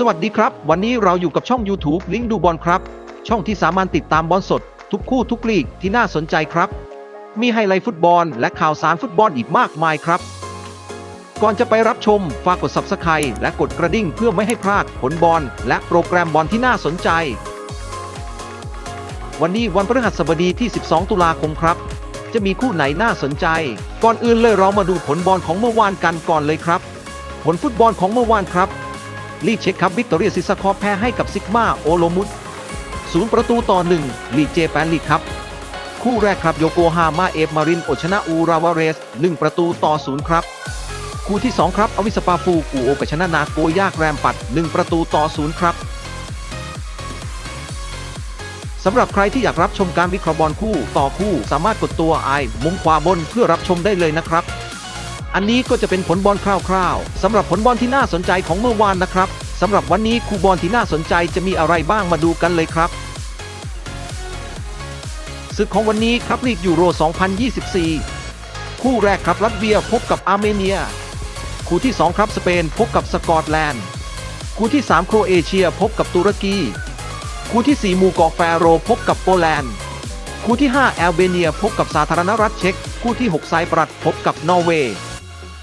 สวัสดีครับ วันนี้เราอยู่กับช่อง YouTube ลิงก์ดูบอลครับ ช่องที่สามารถติดตามบอลสด ทุกคู่ทุกลีกที่น่าสนใจครับ มีไฮไลท์ฟุตบอล และข่าวสารฟุตบอลอีกมากมายครับ ก่อนจะไปรับชมฝากกด Subscribe และกดกระดิ่งเพื่อไม่ให้พลาดผลบอลและโปรแกรมบอลที่น่าสนใจ วันนี้วันพฤหัสบดีที่ 12 ตุลาคมครับ จะมีคู่ไหนน่าสนใจ ก่อนอื่นเลยเรามาดูผลบอลของเมื่อวานกันก่อนเลยครับ ผลฟุตบอลของเมื่อวานครับ ลีกเช็คครับวิกตอเรียซิสคอแพ้ให้กับซิกมาโอโลมุตศูนย์ประตูต่อหนึ่งลีกเจแปนลีกครับ คู่แรกครับโยโกฮาม่าเอฟมารินโอชนะอูราวาเรส 1 ประตูต่อศูนย์ครับ คู่ที่ 2 ครับอวิสปาฟูกูโอไปชนะนาโกยากแรมปัด 1 ประตูต่อศูนย์ครับสำหรับใครที่อยากรับชมการวิเคราะห์บอลคู่ต่อคู่สามารถกดตัวไอมุมขวาบนเพื่อรับชมได้เลยนะครับ อันนี้ก็จะเป็นผลบอลคร่าวๆสำหรับผลบอลที่น่าสนใจของเมื่อวานนะครับสำหรับวันนี้คู่บอลที่น่าสนใจจะมีอะไรบ้างมาดูกันเลยครับศึกของวันนี้ครับลีกยูโร 2024 คู่แรกครับรัสเซียพบกับอาร์เมเนีย คู่ที่ 2 ครับสเปนพบกับสกอตแลนด์ คู่ที่ 3 โครเอเชียพบกับตุรกี คู่ที่ 4 มู่เกาะแฟโรพบกับโปแลนด์ คู่ที่ 5 แอลเบเนียพบกับสาธารณรัฐเช็ก คู่ที่ 6 ไซปรัสพบกับนอร์เวย์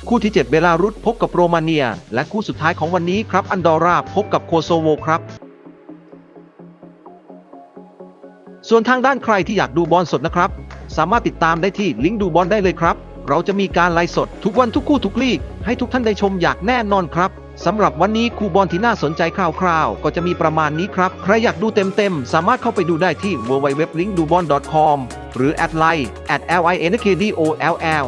คู่ที่ 7 เบลารุสพบกับโรมาเนีย และคู่สุดท้ายของวันนี้ครับอันดอร่าพบกับโคโซโวครับ ส่วนทางด้านใครที่อยากดูบอลสดนะครับ สามารถติดตามได้ที่ลิงก์ดูบอลได้เลยครับ เราจะมีการไลฟ์สดทุกวันทุกคู่ทุกลีก ให้ทุกท่านได้ชมอย่างแน่นอนครับสำหรับวันนี้คู่บอลที่น่าสนใจคร่าวๆ ก็จะมีประมาณนี้ครับ ใครอยากดูเต็มๆ สามารถเข้าไปดูได้ที่ www.linkdubon.com หรือ at line at linkdoll